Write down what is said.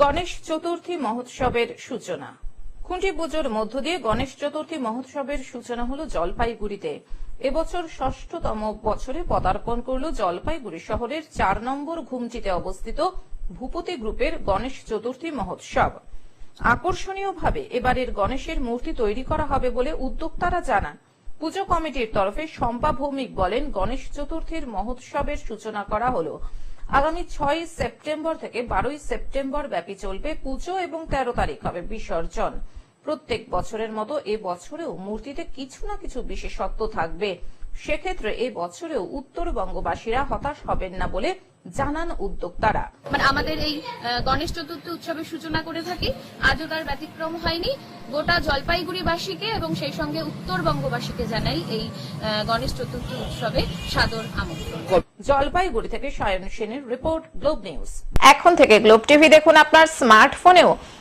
গণেশ চতুর্থী মহোৎসবের সূচনা। খুঁটি পুজোর মধ্য দিয়ে গণেশ চতুর্থী মহোৎসবের সূচনা হলো জলপাইগুড়িতে। এবছর ষষ্ঠতম বছরে পদার্পণ করল জলপাইগুড়ি শহরের চার নম্বর ঘুমচিতে অবস্থিত ভূপতি গ্রুপের গণেশ চতুর্থী মহোৎসব। আকর্ষণীয়ভাবে এবারের গণেশের মূর্তি তৈরি করা হবে বলে উদ্যোক্তারা জানান। পুজো কমিটির তরফে শম্পা ভৌমিক বলেন, গণেশ চতুর্থীর মহোৎসবের সূচনা করা হলো আগামী ছয় সেপ্টেম্বর থেকে বারোই সেপ্টেম্বর ব্যাপী চলবে পুজো এবং তেরো তারিখ হবে বিসর্জন। প্রত্যেক বছরের মতো এবছরেও মূর্তিতে কিছু না কিছু বিশেষত্ব থাকবে। সেক্ষেত্রে এ বছরেও উত্তরবঙ্গবাসীরা হতাশ হবেন না বলে জানান উদ্যোক্তারা। মানে আমাদের এই গণেশ চতুর্থী উৎসবের সূচনা করে থাকি আজও তার ব্যতিক্রম হয়নি। গোটা জলপাইগুড়িবাসীকে এবং সেই সঙ্গে উত্তরবঙ্গবাসীকে জানাই এই আহ, গণেশ চতুর্থী উৎসবে সাদর আমন্ত্রণ। জলপাইগুড়ি থেকে সায়ন সেনের রিপোর্ট গ্লোব নিউজ। এখন থেকে গ্লোব টিভি দেখুন আপনার স্মার্টফোনেও।